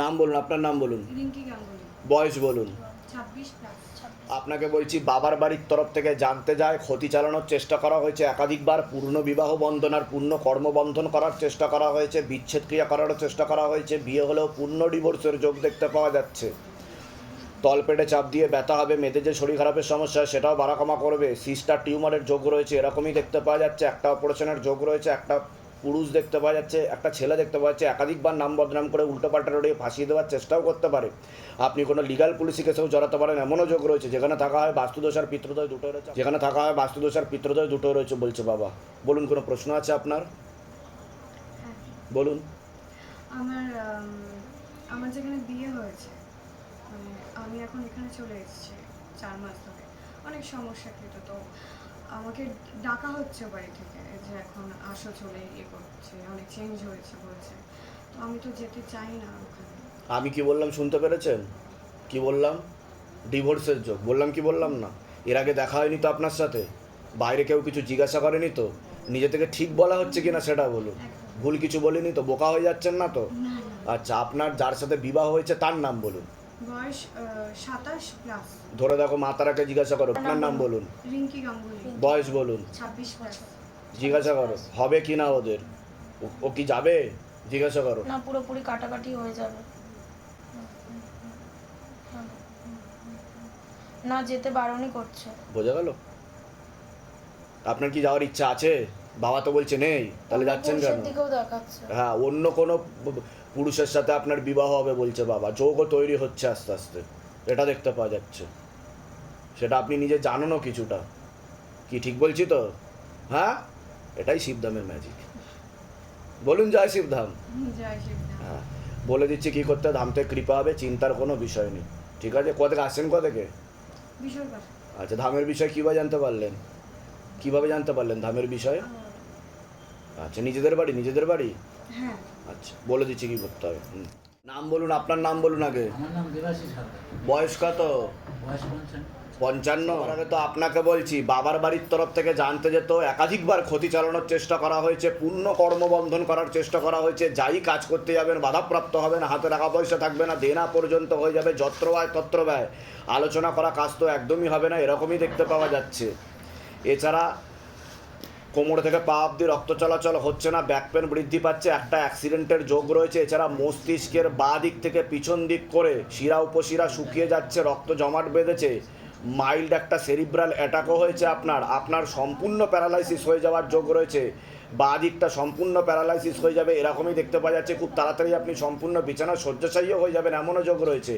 নাম বলুন আপনার নাম বলুন। বয়স বলুন। আপনাকে বলছি বাবার বাড়ির তরফ থেকে জানতে যায় ক্ষতি চালানোর চেষ্টা করা হয়েছে। একাধিকবার পূর্ণ বিবাহ বন্ধন আর পূর্ণ কর্মবন্ধন করার চেষ্টা করা হয়েছে। বিচ্ছেদ ক্রিয়া করারও চেষ্টা করা হয়েছে। বিয়ে হলেও পূর্ণ ডিভোর্সের যোগ দেখতে পাওয়া যাচ্ছে। তলপেটে চাপ দিয়ে ব্যথা হবে মেয়েদের যে শরীর খারাপের সমস্যা সেটাও বাড়াকমা করবে। সিস্টার টিউমারের যোগ রয়েছে এরকমই দেখতে পাওয়া যাচ্ছে। একটা অপারেশনের যোগ রয়েছে একটা পুরুষ দেখতে পাওয়া যাচ্ছে, একটা ছেলে দেখতে পাওয়া যাচ্ছে, একাধিকবার নাম বদনাম করে উল্টোপাল্টা রোডে ফাঁসিয়ে দেওয়ার চেষ্টাও করতে পারে। আপনি কোনো লিগাল পুলিশি কেসেও জড়াতে পারেন এমনও যোগ রয়েছে, যেখানে থাকা হয় বাস্তুদোষ আর পিতৃদয় দুটো রয়েছে। যেখানে থাকা হয় বাস্তুদোষ আর পিতৃদয় দুটো রয়েছে বলছে বাবা। বলুন, কোনো প্রশ্ন আছে আপনার? বলুন। আমার আমার যেখানে বিয়ে হয়েছে মানে আমি এখন এখানে চলে এসেছি, চার মাস ধরে। অনেক সমস্যাকৃত তো। আমাকে ডাকা হচ্ছে বাড়ি থেকে যে এখন আসো চলে ইয়ে করছে অনেক চেঞ্জ হয়েছে বলছে। তো আমি তো যেতে চাই না ওখানে। আমি কি বললাম শুনতে পেরেছেন? কি বললাম? ডিভোর্সের যোগ। বললাম কি বললাম না? এর আগে দেখা হয়নি তো আপনার সাথে? বাইরে কেউ কিছু জিজ্ঞাসা করেনি তো? নিজে থেকে ঠিক বলা হচ্ছে কিনা সেটা বলুন। ভুল কিছু বলিনি তো? বোকা হয়ে যাচ্ছেন না তো? আচ্ছা আপনার যার সাথে বিবাহ হয়েছে তার নাম বলুন। বয়স সাতাশ প্লাস ধরে দেখো মাতারাকে জিজ্ঞাসা করো আপনার নাম বলুন। রিঙ্কি গাঙ্গুলি বয়স বলুন। ছাব্বিশ প্লাস জিজ্ঞাসা করো হবে কি না ওদের? ও- কি যাবে? জিজ্ঞাসা করো। না পুরোপুরি কাটাকাটি হয়ে যাবে। না যেতে বারণই করছে। বোঝা গেল? আপনার কি যাওয়ার ইচ্ছা আছে? বাবা তো বলছে নেই তাহলে যাচ্ছেন কেন? হ্যাঁ অন্য কোনো পুরুষের সাথে আপনার বিবাহ হবে বলছে বাবা। যোগও তৈরি হচ্ছে আস্তে আস্তে। এটা দেখতে পাওয়া যাচ্ছে। সেটা আপনি নিজে জানেনও কিছুটা। কি ঠিক বলছি তো? হ্যাঁ? এটাই শিবধামের ম্যাজিক বলুন জয় শিবধাম। হ্যাঁ। বলে দিচ্ছি কি করতে ধাম থেকে কৃপা হবে চিন্তার কোনো বিষয় নেই। ঠিক আছে? কোথেকে? আসছেন কথা আচ্ছা ধামের বিষয় কীভাবে জানতে পারলেন? কীভাবে জানতে পারলেন ধামের বিষয়ে? আচ্ছা নিজেদের বাড়ি নিজেদের বাড়ি? হ্যাঁ। আচ্ছা বলে দিচ্ছি কি করতে হবে। হুম। নাম বলুন আপনার নাম বলুন আগে। আমার নাম দেবাশিস সরকার বয়স কত? বয়স পঞ্চান্ন। পঞ্চান্ন? আগে তো আপনাকে বলছি বাবার বাড়ির তরফ থেকে জানতে যেত একাধিকবার ক্ষতি চালানোর চেষ্টা করা হয়েছে পূর্ণ কর্মবন্ধন করার চেষ্টা করা হয়েছে যাই কাজ করতে যাবেন বাধাপ্রাপ্ত হবেন হাতে টাকা পয়সা থাকবে না দেনা পর্যন্ত হয়ে যাবে যত্র ব্যয় তত্র ব্যয়। আলোচনা করা কাজ তো একদমই হবে না এরকমই দেখতে পাওয়া যাচ্ছে। এছাড়া কোমর থেকে পা অব্দি রক্ত চলাচল হচ্ছে না ব্যাক পেন বৃদ্ধি পাচ্ছে, একটা অ্যাক্সিডেন্টের যোগ রয়েছে। এছাড়া মস্তিষ্কের বাঁ দিক থেকে পিছন দিক করে শিরা, উপশিরা শুকিয়ে যাচ্ছে, রক্ত জমাট বেঁধেছে। মাইল্ড একটা সেরিব্রাল অ্যাটাকও হয়েছে আপনার। আপনার সম্পূর্ণ প্যারালাইসিস হয়ে যাওয়ার যোগ রয়েছে। বাঁ দিকটা সম্পূর্ণ প্যারালাইসিস হয়ে যাবে, এরকমই দেখতে পাওয়া যাচ্ছে। খুব তাড়াতাড়ি আপনি সম্পূর্ণ বিছানা শয্যাশায়ীও হয়ে যাবেন, এমনও যোগ রয়েছে।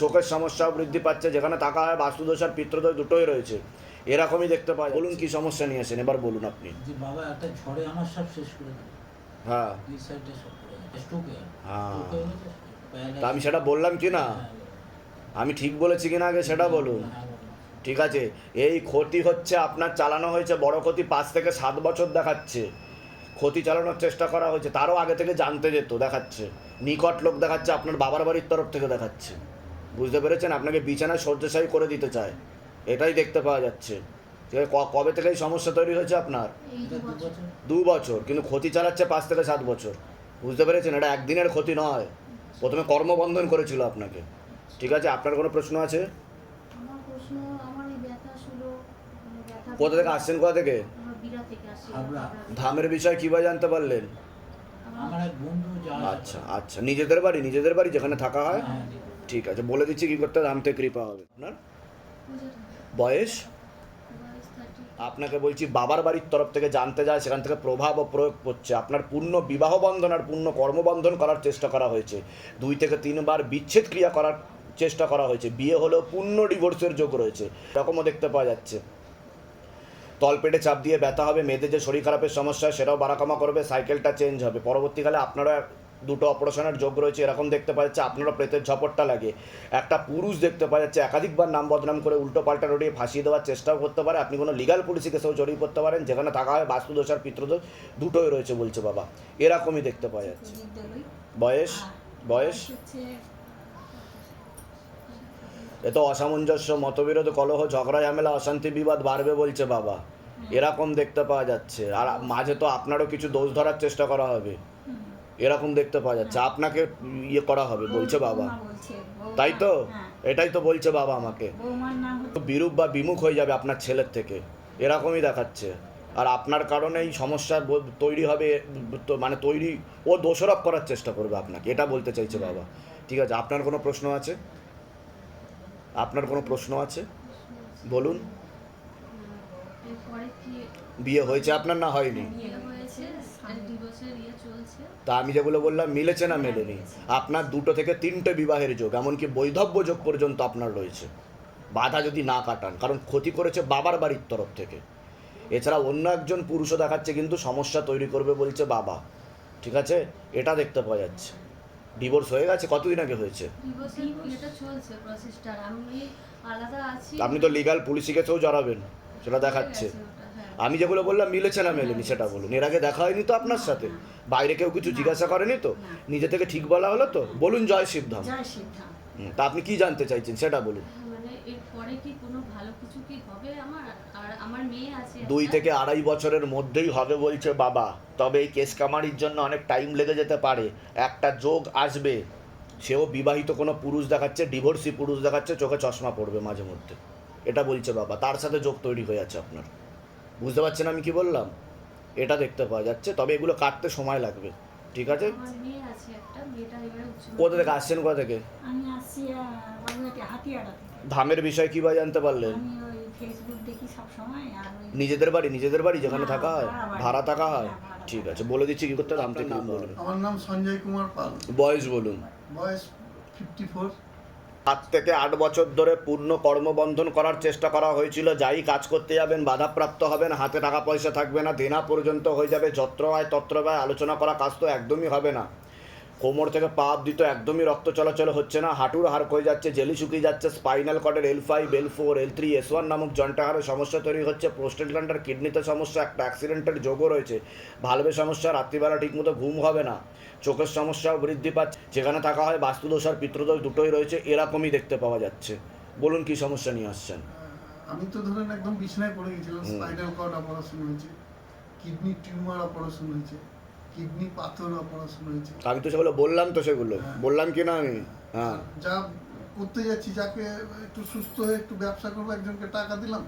চোখের সমস্যাও বৃদ্ধি পাচ্ছে, যেখানে থাকা হয় বাস্তুদোষ আর পিত্রদোষ দুটোই রয়েছে। এরকমই দেখতে পাই। বলুন কি সমস্যা নিয়ে আসেন এবার বলুন আপনি। যে বাবা একটা ঝড়ে আমার সব শেষ করে দিল হ্যাঁ। সাইডে সব হ্যাঁ। তা আমি সেটা বললাম কি না? আমি ঠিক বলেছি কিনা আগে? সেটা বলুন। ঠিক আছে। এই ক্ষতি হচ্ছে আপনার চালানো হয়েছে বড় ক্ষতি পাঁচ থেকে সাত বছর দেখাচ্ছে। ক্ষতি চালানোর চেষ্টা করা হয়েছে। তারও আগে থেকে জানতে যেত দেখাচ্ছে। নিকট লোক দেখাচ্ছে আপনার বাবার বাড়ির তরফ থেকে দেখাচ্ছে। বুঝতে পেরেছেন? আপনাকে বিছানায় শয্যাশায়ী করে দিতে চায়। এটাই দেখতে পাওয়া যাচ্ছে। ঠিক আছে, ক- কবে থেকে এই সমস্যা তৈরি হয়েছে আপনার? দু বছর। কিন্তু ক্ষতি চালাচ্ছে পাঁচ থেকে সাত বছর। বুঝতে পেরেছেন? এটা একদিনের ক্ষতি নয়। প্রথমে কর্মবন্ধন করেছিল আপনাকে। ঠিক আছে? আপনার কোনো প্রশ্ন আছে? মানে ব্যথা কোথা থেকে আসছেন? কোথা থেকে। ধামের বিষয় কীভাবে জানতে পারলেন? আচ্ছা আচ্ছা। নিজেদের বাড়ি নিজেদের বাড়ি যেখানে থাকা হয়? হ্যাঁ, ঠিক আছে। বলে দিচ্ছি কি করতে ধাম থেকে কৃপা হবে। আপনার? বয়স? আপনাকে বলছি, বাবার বাড়ির তরফ থেকে জানতে যায়, সেখান থেকে প্রভাব ও প্রয়োগ করছে। আপনার পূর্ণ বিবাহ বন্ধন আর পূর্ণ কর্মবন্ধন করার চেষ্টা করা হয়েছে। দুই থেকে তিনবার বিচ্ছেদ ক্রিয়া করার চেষ্টা করা হয়েছে। বিয়ে হলেও পূর্ণ ডিভোর্সের যোগ রয়েছে। এরকমও দেখতে পাওয়া যাচ্ছে। তলপেটে চাপ দিয়ে ব্যথা হবে, মেয়েদের যে শরীর খারাপের সমস্যা সেটাও বাড়াকামা করবে, সাইকেলটা চেঞ্জ হবে। পরবর্তীকালে আপনারা দুটো অপারেশনের যোগ রয়েছে, এরকম দেখতে পাওয়া যাচ্ছে আপনারা প্রেতের ঝপটটা লাগে। একটা পুরুষ দেখতে পাওয়া যাচ্ছে, একাধিকবার নাম বদনাম করে উল্টো পাল্টা রড়িয়ে ফাঁসিয়ে দেওয়ার চেষ্টাও করতে পারে। আপনি কোনো লিগাল পুলিশি কেসেও জড়িয়ে পড়তে পারেন, যেখানে থাকা হয় বাস্তুদোষ আর পিতৃদোষ দুটোই রয়েছে বলছে বাবা। এরকমই দেখতে পাওয়া যাচ্ছে। বয়স? বয়স? এ তো অসামঞ্জস্য, মতবিরোধ, কলহ, ঝগড়া, ঝামেলা, অশান্তি, বিবাদ বাড়বে বলছে বাবা। এরকম দেখতে পাওয়া যাচ্ছে। আর মাঝে তো আপনারও কিছু দোষ ধরার চেষ্টা করা হবে। এরকম দেখতে পাওয়া যাচ্ছে। আপনাকে ইয়ে করা হবে বলছে বাবা। তাই তো? হ্যাঁ, এটাই তো বলছে বাবা আমাকে। বিরূপ বা বিমুখ হয়ে যাবে আপনার ছেলের থেকে। এরকমই দেখাচ্ছে। আর আপনার কারণেই সমস্যা ব- তৈরি হবে তো মানে তৈরি ও দোষারোপ করার চেষ্টা করবে আপনাকে। এটা বলতে চাইছে বাবা। ঠিক আছে আপনার কোনো প্রশ্ন আছে? আপনার কোনো প্রশ্ন আছে? বলুন। বিয়ে হয়েছে আপনার না হয়নি? তা আমি যেগুলো বললাম মিলেছে না মেলেনি? আপনার দুটো থেকে তিনটে বিবাহের যোগ এমনকি বৈধব্য যোগ পর্যন্ত আপনার রয়েছে। বাধা যদি না কাটান কারণ ক্ষতি করেছে বাবার বাড়ির তরফ থেকে। এছাড়া অন্য একজন পুরুষও দেখাচ্ছে কিন্তু সমস্যা তৈরি করবে বলছে বাবা। ঠিক আছে? এটা দেখতে পাওয়া যাচ্ছে। ডিভোর্স হয়ে গেছে? কতদিন আগে হয়েছে? আছি। আপনি তো লিগাল পুলিশি কেসেও জড়াবেন সেটা দেখাচ্ছে। হয়ে হ্যাঁ। আমি যেগুলো বললাম মিলেছে না মেলেনি সেটা বলুন। এর আগে দেখা হয়নি তো আপনার সাথে? বাইরে কেউ কিছু জিজ্ঞাসা করেনি তো? নিজে থেকে ঠিক বলা হলো তো? বলুন জয় শিবধাম। তা আপনি কি জানতে চাইছেন সেটা বলুন। মানে মেয়ে আছে দুই থেকে আড়াই বছরের মধ্যেই হবে বলছে বাবা। তবে এই কেস কামারির জন্য অনেক টাইম লেগে যেতে পারে। একটা যোগ আসবে। সেও বিবাহিত কোনো পুরুষ দেখাচ্ছে ডিভোর্সি পুরুষ দেখাচ্ছে চোখে চশমা পড়বে মাঝে মধ্যে। এটা বলছে বাবা। তার সাথে যোগ তৈরি হয়ে আছে আপনার। বুঝতে পারছেন আমি কি বললাম? এটা দেখতে পাওয়া যাচ্ছে তবে এগুলো কাটতে সময় লাগবে ঠিক আছে? কোথা থেকে আসছেন কোথা থেকে? ধামের বিষয় কী বা জানতে পারলেন? আমি ওই ফেসবুক দেখি সব সময় আর ওই নিজেদের বাড়ি নিজেদের বাড়ি যেখানে থাকা হয়? ভাড়া থাকা হয়? হ্যাঁ, ঠিক আছে বলে দিচ্ছি কি করতে ধাম থেকে নাম বলুন। আমার নাম সঞ্জয় কুমার পাল। বয়স বলুন। বয়স ফিফটি ফোর সাত থেকে আট বছর ধরে পূর্ণ কর্মবন্ধন করার চেষ্টা করা হয়েছিল। যাই কাজ করতে যাবেন, বাধাপ্রাপ্ত হবেন, হাতে টাকা পয়সা থাকবে না, দেনা পর্যন্ত হয়ে যাবে, যত্র হয় তত্র আলোচনা করা কাজ তো একদমই হবে না। কোমর থেকে পা অব্দি তো একদমই রক্ত চলাচল হচ্ছে না। হাঁটুর হাড় হয়ে যাচ্ছে জেলি শুকিয়ে যাচ্ছে spinal কর্ডের L five L four L three S one নামক জন্টা হাড়ের সমস্যা তৈরি হচ্ছে। প্রোস্টেট গ্ল্যান্ডার কিডনিতে সমস্যা একটা অ্যাক্সিডেন্টের যোগও রয়েছে। ভালভে সমস্যা রাত্রিবেলা ঠিকমতো ঘুম হবে না। চোখের সমস্যাও বৃদ্ধি পাচ্ছে। যেখানে থাকা হয় বাস্তুদোষ আর পিতৃদোষ দুটোই রয়েছে এরকমই দেখতে পাওয়া যাচ্ছে। বলুন কি সমস্যা নিয়ে আসছেন? আমি তো ধরেন একদম বিছনায় পড়ে গেছিলাম স্পাইনাল কর্ড অপারেশন হয়েছে কিডনি টিউমার অপারেশন হয়েছে। কিডনি পাথর অপারেশন হয়েছে। আমি তো সেগুলো বললাম তো সেগুলো। হ্যাঁ। বললাম কি না আমি? হ্যাঁ। যা করতে যাচ্ছি যাকে একটু সুস্থ হয়ে একটু ব্যবসা করব একজনকে টাকা দিলাম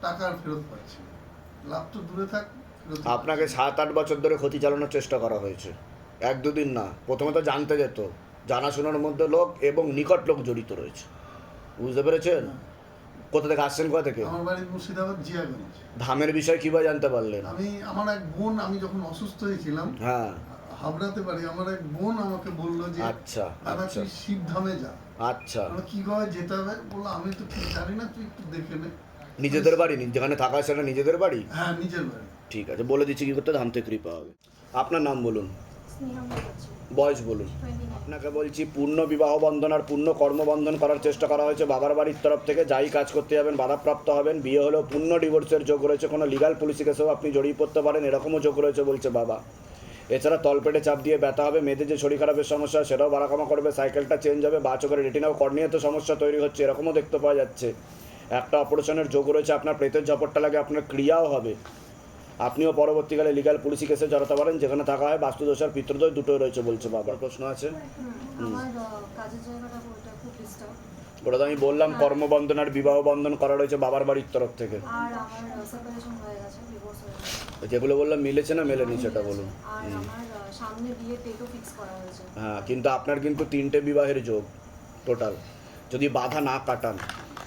টাকা আর ফেরত পাচ্ছি লাভ তো দূরে থাক আপনাকে সাত আট বছর ধরে ক্ষতি চালানোর চেষ্টা করা হয়েছে। এক দুদিন না প্রথমে তো জানতে যেত। জানাশোনার মধ্যে লোক এবং নিকট লোক জড়িত রয়েছে। বুঝতে পেরেছেন? কোথা থেকে আসছেন কোথা থেকে? আমার বাড়ি মুর্শিদাবাদ জিয়াগঞ্জ। ধামের বিষয় কীভাবে জানতে পারলেন? আমি আমার এক বোন আমি যখন অসুস্থ হয়েছিলাম হ্যাঁ। হাবড়াতে পারি আমার এক বোন আমাকে বলল যে আচ্ছা দাদা আচ্ছা। তুই শিবধামে যা। আচ্ছা। আমরা কীভাবে যেতে হবে? বলল আমি তো ঠিক জানি না তুই একটু দেখে নে। নিজেদের বাড়ি যেখানে থাকা সেটা নিজেদের বাড়ি? হ্যাঁ নিজের বাড়ি। ঠিক আছে বলে দিচ্ছি কি করতে ধাম থেকে কৃপা হবে। আপনার নাম বলুন। বয়স বলুন। আপনাকে বলছি, পূর্ণ বিবাহ বন্ধন আর পূর্ণ কর্মবন্ধন করার চেষ্টা করা হয়েছে। বাবার বাড়ির তরফ থেকে যাই কাজ করতে যাবেন, বাধাপ্রাপ্ত হবেন। বিয়ে হলেও পূর্ণ ডিভোর্সের যোগ রয়েছে। কোনো লিগাল পুলিশি কেসেও আপনি জড়িয়ে পড়তে পারেন। এরকমও যোগ রয়েছে বলছে বাবা। এছাড়া তলপেটে চাপ দিয়ে ব্যথা হবে, মেয়েদের যে শরীর খারাপের সমস্যা সেটাও বাড়াকামা করবে, সাইকেলটা চেঞ্জ হবে, বা চোখের রেটিনাও কর্নিয়াতে সমস্যা তৈরি হচ্ছে, এরকমও দেখতে পাওয়া যাচ্ছে। একটা অপারেশনের যোগ রয়েছে, আপনার প্রেতের ঝপটটা লাগে, আপনার ক্রিয়াও হবে। আপনিও পরবর্তীকালে লিগাল পুলিশি কেসে জড়াতে পারেন যেখানে থাকা হয় বাস্তুদোষ আর পিতৃদোষ দুটোই রয়েছে বলছে বাবার প্রশ্ন আছে? ওটা খুব ডিস্টার্ব ওটা তো আমি বললাম কর্মবন্ধন আর বিবাহ বন্ধন করা রয়েছে বাবার বাড়ির তরফ থেকে। হয়ে হয়ে যেগুলো বললাম মিলেছে না মেলেনি সেটা বলুন। আর আমার আহ, সামনে বিয়ে ডেটও ফিক্স করা হয়েছে। হ্যাঁ কিন্তু আপনার কিন্তু তিনটে বিবাহের যোগ টোটাল যদি বাধা না কাটান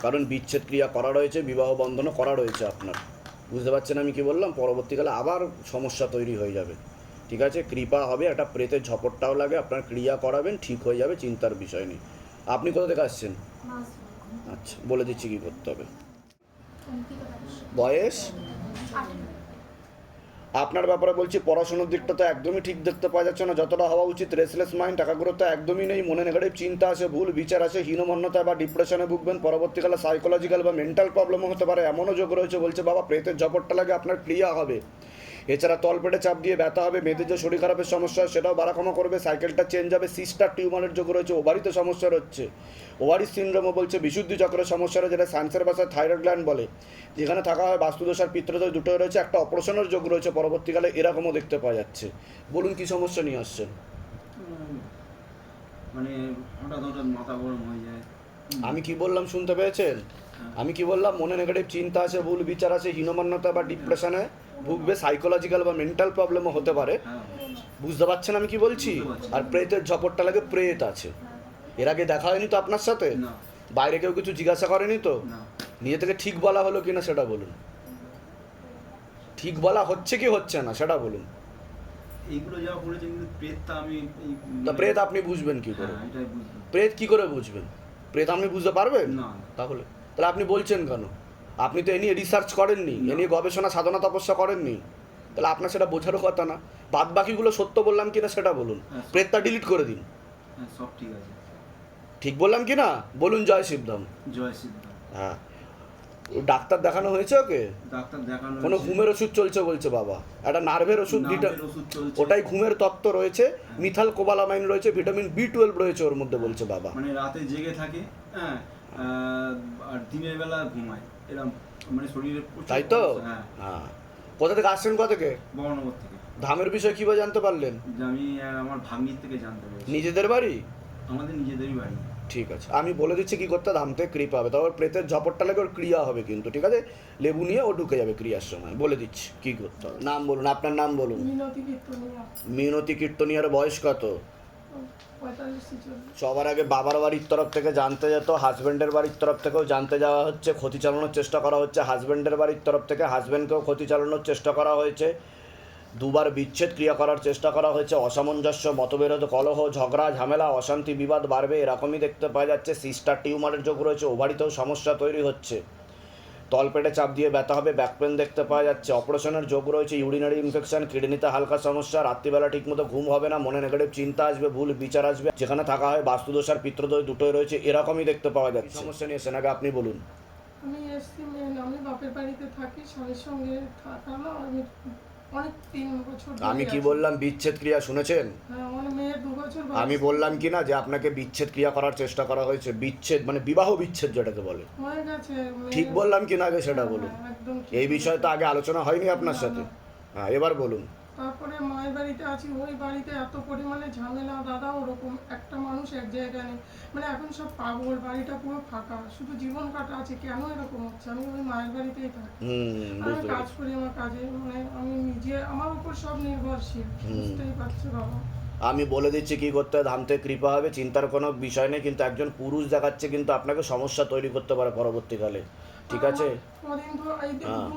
কারণ বিচ্ছেদ ক্রিয়া করা রয়েছে বিবাহ বন্ধনও করা রয়েছে আপনার। বুঝতে পারছেন আমি কি বললাম? পরবর্তীকালে আবার সমস্যা তৈরি হয়ে যাবে। ঠিক আছে? কৃপা হবে একটা প্রেতের ঝপটটাও লাগে আপনার ক্রিয়া করাবেন ঠিক হয়ে যাবে চিন্তার বিষয় নেই। আপনি কোথা থেকে আসছেন? আচ্ছা বলে দিচ্ছি কি করতে হবে। বয়স? আপনার ব্যাপারে বলছি, পড়াশোনার দিকটা তো একদমই ঠিক দেখতে পাওয়া যাচ্ছে না। যতটা হওয়া উচিত রেসলেস মাইন্ড টাকাগুলো তো একদমই নেই। মনে নেগেটিভ চিন্তা আছে ভুল, বিচার আছে হীনমন্যতা বা ডিপ্রেশনে ভুগবেন, পরবর্তীকালে সাইকোলজিক্যাল বা মেন্টাল প্রবলেমও হতে পারে। এমনও যোগ রয়েছে, বলছে, বাবা, প্রেতের জপরটা লাগে, আপনার ক্রিয়া হবে। এছাড়া তলপেটে চাপ দিয়ে ব্যথা হবে মেয়েদের যে শরীর খারাপের সমস্যা হয় সেটাও বাড়াকমা করবে সাইকেলটা চেঞ্জ হবে সিস্টার টিউমারের যোগ রয়েছে ওভারিতে সমস্যা রয়েছে ওভারি সিনড্রোমও বলছে বিশুদ্ধি চক্রের সমস্যা রয়েছে যেটা সায়েন্সের ভাষায় থাইরয়েড গ্ল্যান্ড বলে। যেখানে থাকা হয় বাস্তুদোষ আর পিত্রদোষ দুটোই রয়েছে একটা অপারেশনের যোগ রয়েছে পরবর্তীকালে এরকমও দেখতে পাওয়া যাচ্ছে। বলুন কি সমস্যা নিয়ে আসছেন? মানে হঠাৎ হঠাৎ মাথা গরম হয়ে যায়। আমি কি বললাম শুনতে পেয়েছেন? হ্যাঁ। আমি কি বললাম মনে নেগেটিভ চিন্তা আছে ভুল বিচার আছে হীনমান্যতা বা ডিপ্রেশনে? ভুগবে সাইকোলজিক্যাল বা মেন্টাল প্রবলেমও হতে পারে। হ্যাঁ। বুঝতে পারছেন আমি কি বলছি? আর প্রেতের ঝপটটা লাগে প্রেত আছে। এর আগে দেখা হয়নি তো আপনার সাথে? বাইরে কেউ কিছু জিজ্ঞাসা করেনি তো? নিজে থেকে ঠিক বলা হলো কিনা সেটা বলুন। ঠিক বলা হচ্ছে কি হচ্ছে না সেটা বলুন। এইগুলো যা বলেছেন প্রেতটা আমি তা প্রেত আপনি বুঝবেন কি করে? হ্যাঁ প্রেত কি করে বুঝবেন? প্রেত আপনি বুঝতে পারবেন? না। তাহলে তাহলে আপনি বলছেন কেন? আপনি তো এ নিয়ে রিসার্চ করেননি এ নিয়ে গবেষণা সাধনা তপস্যা করেননি। তাহলে আপনার সেটা বোঝারও কথা না। বাদ বাকিগুলো সত্য বললাম কিনা সেটা বলুন। হ্যাঁ। প্রেতটা ডিলিট করে দিন। হ্যাঁ সব ঠিক আছে। ঠিক বললাম কি না বলুন জয় শিবধাম জয় হ্যাঁ। ডাক্তার দেখানো হয়েছে ওকে? ডাক্তার দেখানো কোনো ঘুমের ওষুধ চলছে বলছে বাবা। একটা নার্ভের ওষুধ। ওটাই ঘুমের তত্ত্ব রয়েছে। মিথাল কোবালামাইন রয়েছে ভিটামিন বি টুয়েলভ রয়েছে ওর মধ্যে বলছে বাবা। মানে রাতে জেগে থাকে হ্যাঁ আর দিনের বেলা ঘুমায়। এরকম মানে শরীরে তাই তো? হ্যাঁ। হ্যাঁ। কোথা থেকে আসছেন কোথা থেকে? বর্ণবর থেকে। ধামের বিষয়ে কীভাবে জানতে পারলেন? যে আমি আমার ভাগ্নির থেকে জানতে পেরেছি। নিজেদের বাড়ি? আমাদের নিজেদেরই বাড়ি। ঠিক আছে। আমি বলে দিচ্ছি কি করতে ধাম থেকে কৃপা হবে। তারপর প্রেতের ঝপটটা লাগে ওর ক্রিয়া হবে কিন্তু ঠিক আছে? লেবু নিয়ে ও ঢুকে যাবে ক্রিয়ার সময়। বলে দিচ্ছি কি করতে হবে। নাম বলুন আপনার নাম বলুন। মিনতি কীর্তনিয়া। মিনতি কীর্তনিয়ার বয়স কত? সবার আগে বাবার বাড়ির তরফ থেকে জানতে যেত হাজব্যান্ডের বাড়ির তরফ থেকেও জানতে যাওয়া হচ্ছে, ক্ষতি চালানোর চেষ্টা করা হচ্ছে হাজব্যান্ডের বাড়ির তরফ থেকে হাজব্যান্ডকেও ক্ষতি চালানোর চেষ্টা করা হয়েছে, দুবার বিচ্ছেদ ক্রিয়া করার চেষ্টা করা হয়েছে, অসামঞ্জস্য, মতবিরোধ, কলহ, ঝগড়া, ঝামেলা, অশান্তি, বিবাদ বাড়বে, এরকমই দেখতে পাওয়া যাচ্ছে সিস্টার টিউমারের যোগ রয়েছে ওভারিতেও সমস্যা তৈরি হচ্ছে। তলপেটে চাপ দিয়ে ব্যথা হবে ব্যাক পেন দেখতে পাওয়া যাচ্ছে। অপারেশনের যোগ রয়েছে ইউরিনারি ইনফেকশন কিডনিতে হালকা সমস্যা রাত্রিবেলা ঠিক মতো ঘুম হবে না মনে নেগেটিভ চিন্তা আসবে ভুল বিচার আসবে। যেখানে থাকা হয় বাস্তুদোষ আর পিত্রদোষ দুটোই রয়েছে এরকমই দেখতে পাওয়া যাচ্ছে। সমস্যা নিয়ে সেনাকে আপনি বলুন। আমি এসছি আমি বাপের বাড়িতে থাকি স্বামীর সঙ্গে থাকা না আমি অনেক তিন বছর আমি কি বললাম বিচ্ছেদ ক্রিয়া শুনেছেন? হ্যাঁ বয়স। আমি বললাম কি না যে আপনাকে বিচ্ছেদ ক্রিয়া করার চেষ্টা করা হয়েছে। বিচ্ছেদ মানে বিবাহ বিচ্ছেদ যেটাকে বলে। ঠিক বললাম কি না আগে সেটা বলুন। হ্যাঁ। এই বিষয়ে তো আগে আলোচনা হয়নি আপনার সাথে। হ্যাঁ এবার বলুন। তারপরে মায়ের বাড়িতে আছি ওই বাড়িতে এত পরিমাণে ঝামেলা দাদা ওরকম একটা মানুষ এক জায়গায় নেই। মানে এখন সব পাগল বাড়িটা পুরো ফাঁকা শুধু জীবন কাটা আছে কেন এরকম হচ্ছে? আমি ওই মায়ের বাড়িতেই থাকি। আমি কাজ করি আমার কাজে মানে আমি নিজে আমার উপর সব নির্ভরশীল বুঝতেই পারছ বাবা। আমি বলে দিচ্ছি কি করতে হবে ধামতে কৃপা হবে চিন্তার কোনো বিষয় নেই কিন্তু একজন পুরুষ দেখাচ্ছে কিন্তু আপনাকে সমস্যা তৈরি করতে পারে পরবর্তীকালে। ঠিক আছে? হ্যাঁ।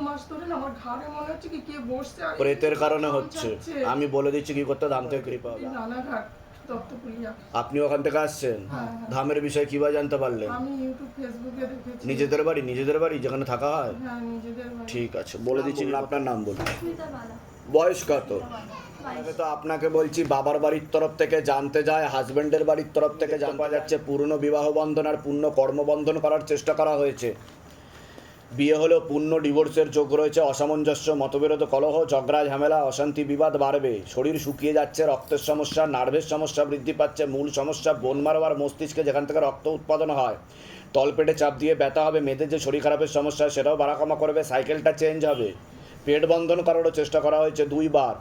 প্রেতের কারণে হচ্ছে। আমি বলে দিচ্ছি কি করতে ধামতে কৃপা হবে আপনি ওখান থেকে আসছেন? হ্যাঁ, হ্যাঁ। ধামের বিষয়ে কীভাবে জানতে পারলেন? নিজেদের বাড়ি নিজেদের বাড়ি যেখানে থাকা হয়। ঠিক আছে বলে দিচ্ছি আপনার নাম বলুন। বয়স কত? তো আপনাকে বলছি বাবার বাড়ির তরফ থেকে জানতে যায় হাজবেন্ডের বাড়ির তরফ থেকে জানা যাচ্ছে পূর্ণ বিবাহ বন্ধন আর পূর্ণ কর্মবন্ধন করার চেষ্টা করা হয়েছে। বিয়ে হলেও পূর্ণ ডিভোর্সের যোগ রয়েছে, অসামঞ্জস্য, মতবিরোধ, কলহ, ঝগড়া, ঝামেলা, অশান্তি বিবাদ বাড়বে। শরীর শুকিয়ে যাচ্ছে, রক্তের সমস্যা, নার্ভের সমস্যা বৃদ্ধি পাচ্ছে, মূল সমস্যা বোন মারবার মস্তিষ্কে যেখান থেকে রক্ত উৎপাদন হয়। তলপেটে চাপ দিয়ে ব্যথা হবে, মেয়েদের যে শরীর খারাপের সমস্যা সেটাও বাড়াকামা করবে, সাইকেলটা চেঞ্জ হবে। পেট বন্ধন করারও চেষ্টা করা হয়েছে দুইবার।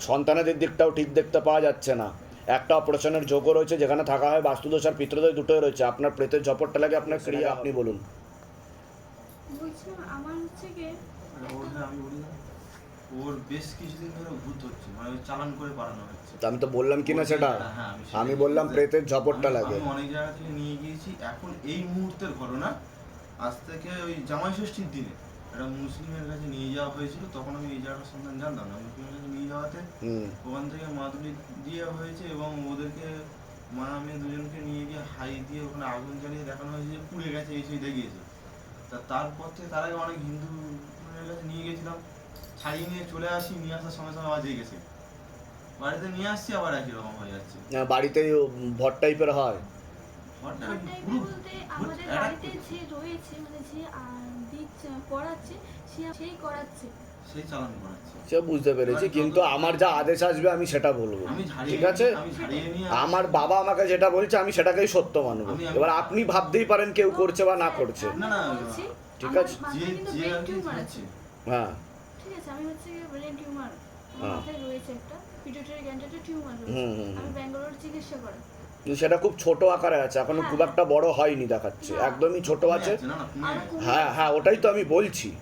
সন্তানেদের দিকটাও ঠিক দেখতে পাওয়া যাচ্ছে না। একটা অপারেশনের যোগও রয়েছে, যেখানে থাকা হয় বাস্তুদোষ আর পিতৃদোষ দুটোই রয়েছে। আপনার প্রেতের ঝপটটা লাগে, আপনার ক্রিয়া, আপনি বলুন। বলছিলাম আমার হচ্ছে গিয়ে মানে ওর আমি বলি না। ওর বেশ কিছুদিন ধরে ভূত হচ্ছে মানে ওই চালান করে পারানো হচ্ছে। আমি তো বললাম কি না সেটা? হ্যাঁ, আমি আমি বললাম প্রেতের ঝপটটা লাগে। আমি অনেক জায়গা থেকে নিয়ে গিয়েছি এখন এই মুহূর্তের ঘটনা আজ থেকে ওই জামাই ষষ্ঠীর দিনে। একটা মুসলিমের কাছে নিয়ে যাওয়া হয়েছিল তখন আমি এই জায়গাটার সন্ধান জানতাম না। মুসলিমের কাছে নিয়ে যাওয়াতে ওখান থেকে মাদুলি দেওয়া হয়েছে এবং ওদেরকে মা মেয়ে দুজনকে নিয়ে গিয়ে হাই দিয়ে ওখানে আগুন জ্বালিয়ে দেখানো হয়েছে যে পুড়ে গেছে এই সেই দেখিয়েছে তা তারপর থেকে তার আগে অনেক হিন্দু কাছে নিয়ে গেছিলাম। ছাড়িয়ে নিয়ে চলে আসি নিয়ে আসার সঙ্গে সঙ্গে আবার গেছে। বাড়িতে নিয়ে আসছি আবার একই রকম হয়ে যাচ্ছে। না, বাড়িতে ভর টাইপের হয়। বলতে আমাদের বাড়িতে যে রয়েছে মানে যে করাচ্ছে সে সেই করাচ্ছে। সে বুঝতে পেরেছি কিন্তু আমার যা আদেশ আসবে আমি সেটা বলব। ঠিক আছে? আমার বাবা আমাকে যেটা বলছে আমি সেটাকেই সত্য মানবো। এবার আপনি ভাবতেই পারেন কেউ করছে বা না করছে। ঠিক আছে। হ্যাঁ। হ্যাঁ। সেটা খুব ছোট আকারে আছে এখনও খুব একটা বড় হয়নি দেখাচ্ছে। একদমই ছোট আছে। হ্যাঁ হ্যাঁ ওটাই তো আমি বলছি।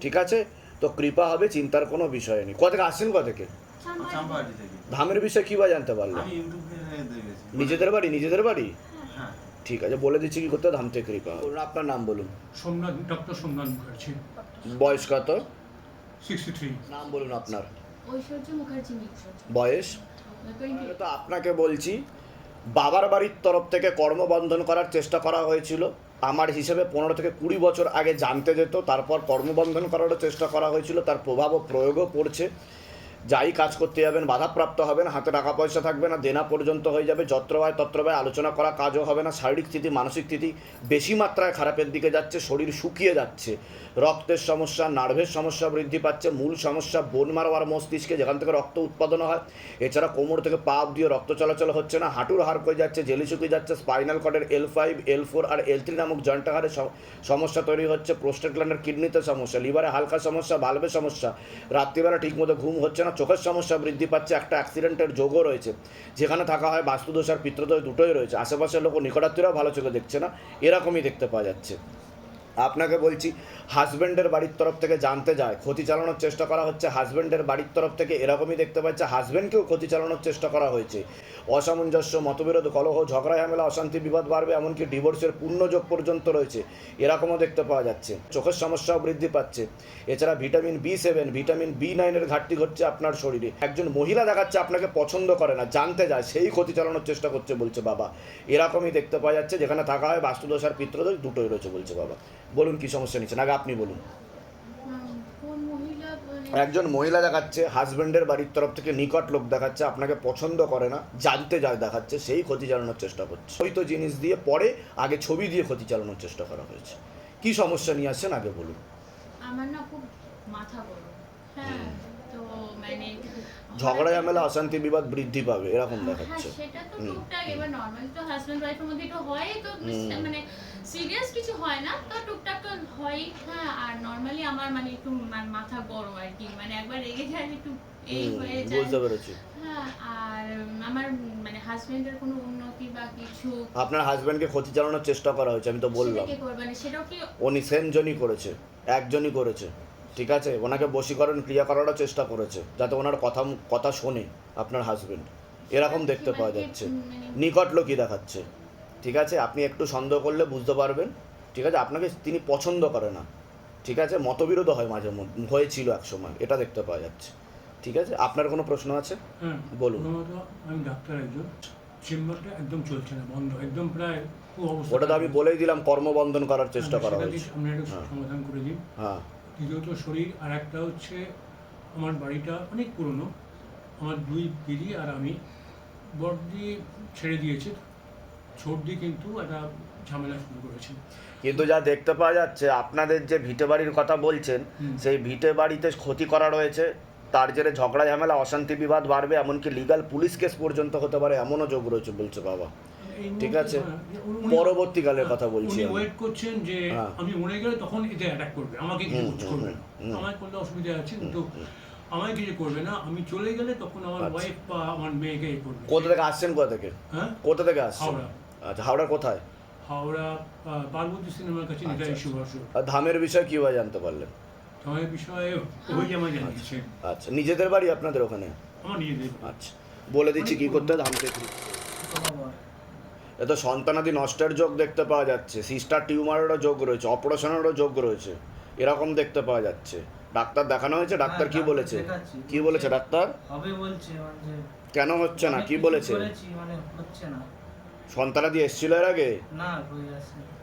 ঠিক আছে? তো কৃপা হবে চিন্তার কোনো বিষয় নেই। কোথা থেকে আসছেন কোথা থেকে? ধামের বিষয়ে কী বা জানতে পারলেন আমি ইউটিউবে দেখেছি। নিজেদের বাড়ি নিজেদের বাড়ি? হ্যাঁ। ঠিক আছে বলে দিচ্ছি কি করতে হবে, ধাম থেকে কৃপা আপনার নাম বলুন। সোমনাথ ডক্টর সোমনাথ মুখার্জি। বয়স কত? সিক্সটি থ্রি নাম বলুন আপনার। ঐশ্বর্য মুখার্জি মিত্র বয়স? তো আপনাকে বলছি বাবার বাড়ির তরফ থেকে কর্মবন্ধন করার চেষ্টা করা হয়েছিল। আমার হিসেবে পনেরো থেকে কুড়ি বছর আগে জানতে যেত, তারপর কর্মবন্ধন করারও চেষ্টা করা হয়েছিল, তার প্রভাবও প্রয়োগও পড়ছে। যাই কাজ করতে যাবেন, বাধাপ্রাপ্ত হবেন, হাতে টাকা পয়সা থাকবে না, দেনা পর্যন্ত হয়ে যাবে যত্রবায় তত্রবায় আলোচনা করা কাজও হবে না, শারীরিক স্থিতি, মানসিক স্থিতি বেশি মাত্রায় খারাপের দিকে যাচ্ছে, শরীর শুকিয়ে যাচ্ছে, রক্তের সমস্যা, নার্ভের সমস্যা বৃদ্ধি পাচ্ছে, মূল সমস্যা বোন মারোয়ার মস্তিষ্কে, যেখান থেকে রক্ত উৎপাদন হয়, এছাড়া কোমর থেকে পা দিয়ে রক্ত চলাচল হচ্ছে না, হাঁটুর হাড় হয়ে যাচ্ছে, জেলি শুকিয়ে যাচ্ছে স্পাইনাল কর্ডের এল ফাইভ এল ফোর আর এল থ্রি নামক জয়েন্ট হাড়ে সমস্যা তৈরি হচ্ছে প্রোস্টেট কিডনিতে সমস্যা লিভারে হালকা সমস্যা বাল্বের সমস্যা, রাত্রিবেলা ঠিকমতো ঘুম হচ্ছে না চোখের সমস্যা বৃদ্ধি পাচ্ছে, একটা অ্যাক্সিডেন্টের যোগও রয়েছে। যেখানে থাকা হয় বাস্তুদোষ আর পিত্রদোষ দুটোই রয়েছে। আশেপাশের লোক নিকটাত্মীরাও ভালো চোখে দেখছে না, এরকমই দেখতে পাওয়া যাচ্ছে। আপনাকে বলছি হাজব্যান্ডের বাড়ির তরফ থেকে জানতে যায়, ক্ষতি চালানোর চেষ্টা করা হচ্ছে হাজব্যান্ডের বাড়ির তরফ থেকে এরকমই দেখতে পাচ্ছে হাজব্যান্ডকেও ক্ষতি চালানোর চেষ্টা করা হয়েছে। অসামঞ্জস্য, মতবিরোধ, কলহ, ঝগড়া, ঝামেলা, অশান্তি, বিবাদ বাড়বে, এমনকি ডিভোর্সের পূর্ণযোগ পর্যন্ত রয়েছে। এরকমও দেখতে পাওয়া যাচ্ছে। চোখের সমস্যাও বৃদ্ধি পাচ্ছে। এছাড়া vitamin B seven vitamin B নাইনের ঘাটতি ঘটছে আপনার শরীরে। একজন মহিলা দেখাচ্ছে আপনাকে পছন্দ করে না, জানতে যায়, সেই ক্ষতি চালানোর চেষ্টা করছে বলছে বাবা। এরকমই দেখতে পাওয়া যাচ্ছে, যেখানে থাকা হয় বাস্তুদোষ আর পিত্রদোষ দুটোই রয়েছে বলছে বাবা। বলুন কি সমস্যা নিচ্ছেন আগে আপনি বলুন। মানে একজন মহিলা দেখাচ্ছে হাজব্যান্ডের বাড়ির তরফ থেকে নিকট লোক দেখাচ্ছে আপনাকে পছন্দ করে না জানতে যা দেখাচ্ছে সেই ক্ষতি চালানোর চেষ্টা করছে। হয়তো জিনিস দিয়ে পরে আগে ছবি দিয়ে ক্ষতি চালানোর চেষ্টা করা হয়েছে। কি সমস্যা নিয়ে আসছেন আগে বলুন। আমার না খুব মাথা বড় হ্যাঁ। মানে ঝগড়া ঝামেলা অশান্তি বিবাদ বৃদ্ধি পাবে এরকম হ্যাঁ দেখাচ্ছে। সেটা তো টুকটাক এবার নর্মাল তো হাজব্যান্ড ওয়াইফের মধ্যে একটু হয় তো মানে সিরিয়াস কিছু হয় না তো টুকটাক তো হয় হ্যাঁ আর নর্মালি আমার মানে একটু মাথা গরম আর কি মানে একবার রেগে যায় একটু এই হয়ে যায়। বুঝতে পেরেছি। হ্যাঁ আর আমার মানে হাজবেন্ডের কোনো উন্নতি বা কিছু আপনার হাজবেন্ডকে ক্ষতি চালানোর চেষ্টা করা হয়েছে আমি তো বললাম। সেটা কে করবে মানে সেটাও কি উনি সেমজনই করেছে একজনই করেছে। ঠিক আছে? ওনাকে বশীকরণ ক্রিয়া করারও চেষ্টা করেছে যাতে ওনার কথা কথা শোনে আপনার হাজবেন্ড এরকম দেখতে পাওয়া যাচ্ছে। নিকট লোকই দেখাচ্ছে। ঠিক আছে? আপনি একটু সন্দেহ করলে বুঝতে পারবেন। ঠিক আছে? আপনাকে তিনি পছন্দ করে না। ঠিক আছে? মতবিরোধ হয় মাঝে মধ্যে হয়েছিল এক সময়। এটা দেখতে পাওয়া যাচ্ছে। ঠিক আছে? আপনার কোনো প্রশ্ন আছে? হ্যাঁ বলুন। আমি ডাক্তার একজন। চেম্বারটা একদম চলছে না বন্ধ একদম প্রায় ওটা তো আমি বলেই দিলাম কর্মবন্ধন করার চেষ্টা করা হয়েছে। দিয়ে আমরা একটু হ্যাঁ। দ্বিতীয়ত শরীর আর একটা হচ্ছে আমার বাড়িটা অনেক পুরনো। আমার দুই দিদি আর আমি। বড়দি ছেড়ে দিয়েছে। ছোটদি কিন্তু একটা ঝামেলা শুরু করেছে। কিন্তু যা দেখতে পাওয়া যাচ্ছে আপনাদের যে ভিটে বাড়ির কথা বলছেন সেই ভিটে বাড়িতে ক্ষতি করা রয়েছে। তার জেরে ঝগড়া ঝামেলা অশান্তি বিবাদ বাড়বে এমনকি লিগাল পুলিশ কেস পর্যন্ত হতে পারে এমনও যোগ রয়েছে বলছে বাবা। ঠিক আছে। হ্যাঁ, পরবর্তীকালের কথা বলছি উনি ওয়েট করছেন যে হ্যাঁ। আমি মরে গেলে তখন এতে অ্যাটাক করবে আমাকে কিছু করবে না। হুম, হুম। আমায় করলে অসুবিধা আছে কিন্তু আমায় কিছু করবে না আমি চলে গেলে তখন আমার আচ্ছা। ওয়াইফ বা আমার মেয়েকে এ করবে। কোথা থেকে আসছেন কোথা থেকে? হ্যাঁ? কোথা থেকে আসছেন? হাওড়া। আচ্ছা হাওড়ার কোথায়? হাওড়া পার্বতী সিনেমার কাছে আচ্ছা, নেতাজি আচ্ছা। সুভাষ। ধামের বিষয়ে কীভাবে জানতে পারলেন? সময়ের বিষয়ে ওই আমায় জানিয়েছে আচ্ছা নিজেদের বাড়ি আপনাদের ওখানে? আমার নিজেদের আচ্ছা। বলে দিচ্ছি কি করতে হবে ধাম থেকে এ তো সন্তানাদি নষ্টের যোগ দেখতে পাওয়া যাচ্ছে। সিস্টার টিউমারেরও যোগ রয়েছে অপারেশনেরও যোগ রয়েছে। এরকম দেখতে পাওয়া যাচ্ছে। ডাক্তার দেখানো হয়েছে? ডাক্তার কি হ্যাঁ, বলেছে। কি বলেছে ডাক্তার? হবে বলছে মানে কেন হচ্ছে না? কি বলেছে? মানে হচ্ছে না। সন্তানাদি এসেছিল এর আগে? না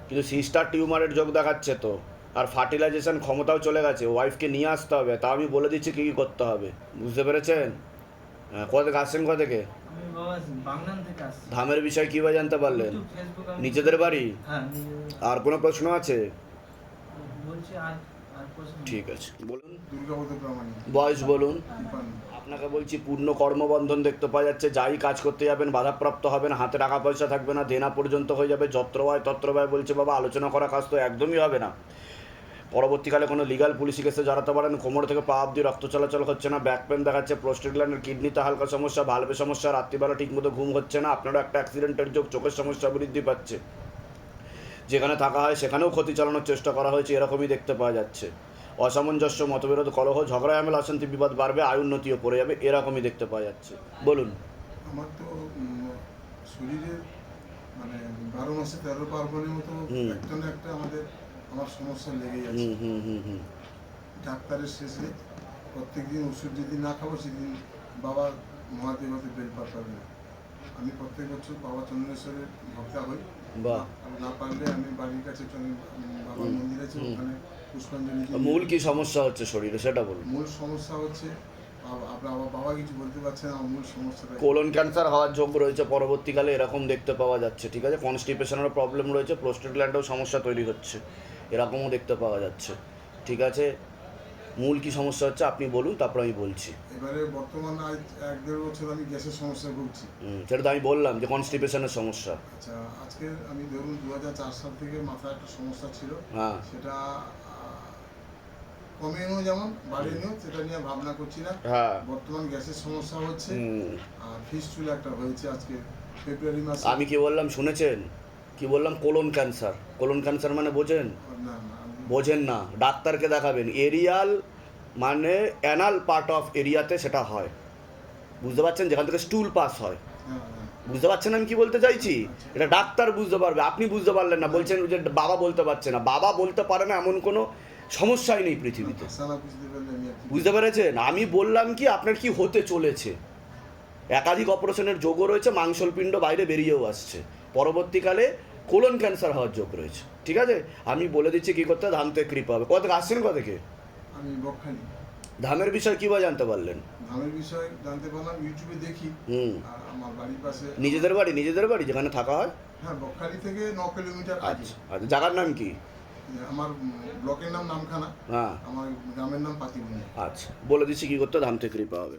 কিন্তু সিস্টার টিউমারের যোগ দেখাচ্ছে তো। আর ফার্টিলাইজেশন ক্ষমতাও চলে গেছে। ওয়াইফকে নিয়ে আসতে হবে। তা আমি বলে দিচ্ছি কী কী করতে হবে। বুঝতে পেরেছেন? হ্যাঁ, কোথা থেকে? আসছেন কোথা থেকে? ধামের বিষয়ে কীভাবে জানতে পারলেন? আমি- নিজেদের বাড়ি? হ্যাঁ আর কোনো প্রশ্ন আছে? ঠিক আছে বলুন। বয়স বলুন। আপনাকে বলছি পূর্ণ কর্মবন্ধন দেখতে পাওয়া যাচ্ছে। যাই কাজ করতে যাবেন বাধাপ্রাপ্ত হবেন হাতে টাকা পয়সা থাকবে না দেনা পর্যন্ত হয়ে যাবে যত্র হয় তত্র হয় বলছে বাবা আলোচনা করা কাজ তো একদমই হবে না। পরবর্তীকালে কোনো লিগাল পুলিশি কেসে জড়াতে পারেন। কোমর থেকে পা অব্দি রক্ত চলাচল হচ্ছে না ব্যাক পেন দেখাচ্ছে প্রোস্টেট গ্ল্যান্ডের কিডনিতে হালকা সমস্যা ভালভে সমস্যা রাত্রিবেলা ঠিকমতো ঘুম হচ্ছে না। আপনারও একটা অ্যাক্সিডেন্টের যোগ চোখের সমস্যা বৃদ্ধি পাচ্ছে। যেখানে থাকা হয় সেখানেও ক্ষতি চালানোর চেষ্টা করা হয়েছে এরকমই দেখতে পাওয়া যাচ্ছে। অসামঞ্জস্য মতবিরোধ কলহ ঝগড়া ঝামেলা অশান্তি বিবাদ বাড়বে আয় উন্নতিও পড়ে যাবে এরকমই দেখতে পাওয়া যাচ্ছে। বলুন। আমার তো শরীরে মানে বারো মাসে তেরো পার্বণের মতো একটা না একটা আমাদের আমার সমস্যা লেগেই আছে। হুম হুম ডাক্তারের শেষে প্রত্যেক দিন ওষুধ যদি না খাব সেদিন বাবা মহাদেব হতে বেল পাবে না আমি প্রত্যেক বছর বাবা চন্দ্রেশ্বরের ভক্তা হই। না পারলে আমি বাড়ির কাছে বাবার মন্দির আছে ওখানে পুষ্পাঞ্জলি মূল কি সমস্যা হচ্ছে শরীরে সেটা বলুন। মূল সমস্যা হচ্ছে বাবা- কিছু বলতে পারছে না আমার মূল সমস্যাটা কোলন ক্যান্সার হওয়ার যোগ রয়েছে পরবর্তীকালে এরকম দেখতে পাওয়া যাচ্ছে ঠিক আছে? কনস্টিপেশনেরও প্রবলেম রয়েছে প্রোস্টেট গ্ল্যান্ডেও সমস্যা তৈরি হচ্ছে। এরকমও দেখতে পাওয়া যাচ্ছে। ঠিক আছে? মূল কি সমস্যা হচ্ছে আপনি বলুন তারপর আমি বলছি। এবারে বর্তমান আজ এক দেড় বছর আমি গ্যাসের সমস্যায় ভুগছি। সেটা তো আমি বললাম যে কনস্টিপেশনের সমস্যা। আচ্ছা আজকে আমি ধরুন দু হাজার চার সাল থেকে মাথায় একটা সমস্যা ছিল। হ্যাঁ। সেটা কমেও যেমন বাড়েনিও সেটা নিয়ে ভাবনা করছি না। হ্যাঁ। বর্তমান গ্যাসের সমস্যা হচ্ছে। আর ফিস্টুল একটা হয়েছে আজকে ফেব্রুয়ারি মাসে। আমি কি বললাম শুনেছেন? কি বললাম? কোলন ক্যান্সার কোলন ক্যান্সার মানে বোঝেন? বোঝেন না। ডাক্তারকে দেখাবেন। এরিয়াল মানে অ্যানাল পার্ট অফ এরিয়াতে সেটা হয়। বুঝতে পারছেন? যেখান থেকে স্টুল পাস হয়। বুঝতে পারছেন আমি কি বলতে চাইছি? এটা ডাক্তার বুঝতে পারবে। আপনি বুঝতে পারলেন না। বলছেন যে বাবা বলতে পারছে না। বাবা বলতে পারে না এমন কোনো সমস্যাই নেই পৃথিবীতে। বুঝতে পেরেছেন? আমি বললাম কি, আপনার কি হতে চলেছে? একাধিক অপারেশনের যোগও রয়েছে, মাংসলপিণ্ড বাইরে বেরিয়েও আসছে। পরবর্তীকালে কোলন ক্যান্সার হওয়ার যোগ রয়েছে। ঠিক আছে? আমি বলে দিচ্ছি কি করতে ধাম থেকে কৃপা হবে। কত থেকে আসছেন কত থেকে? আমি বকখালি। ধামের বিষয় কীভাবে জানতে পারলেন? ধামের বিষয়ে জানতে পারলাম ইউটিউবে দেখি। হুম। আর আমার বাড়ির পাশে নিজেদের বাড়ি? নিজেদের বাড়ি? যেখানে থাকা হয়? হ্যাঁ বকখালি থেকে ন কিলোমিটার আচ্ছা আচ্ছা। জায়গার নাম কি? আমার ব্লকের নাম নামখানা। হ্যাঁ। আমার গ্রামের নাম পাতিবুনিয়া আচ্ছা। বলে দিচ্ছি কী করতে ধাম থেকে কৃপা হবে।